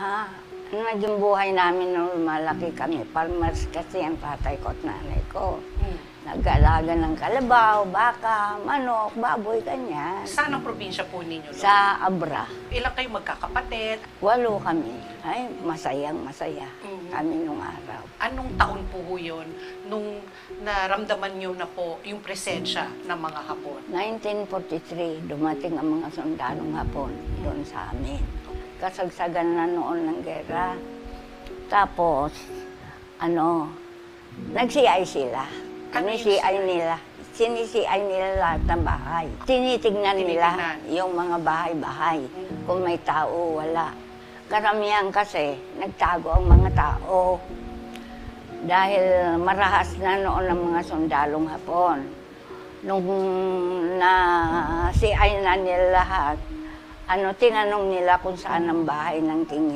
Ah, ang naging buhay namin nung lumalaki kami, farmers kasi ang tatay ko at nanay ko. Hmm. Nag-alaga ng kalabaw, baka, manok, baboy, ganyan. Saan ang probinsya po ninyo? Sa Abra, Ilang kayo magkakapatid? walo kami. Ay, masayang masaya Mhm. kami nung araw. Anong taon po ho yun nung naramdaman nyo na po yung presensya ng mga Hapon? 1943, dumating ang mga sundalong hapon doon sa amin. Kasagsagan na noon ng gera. Tapos, ano, nag-CI sila. Ano yung Sinisi-CI nila. Sinisi-CI nila lahat ng bahay. Tinitignan nila yung mga bahay-bahay. Kung may tao, wala. Karamihan kasi, nagtago ang mga tao. Dahil marahas na noon ang mga sundalong hapon. Nung na CI na nila lahat, ano, tinanong nila kung saan ang bahay ng king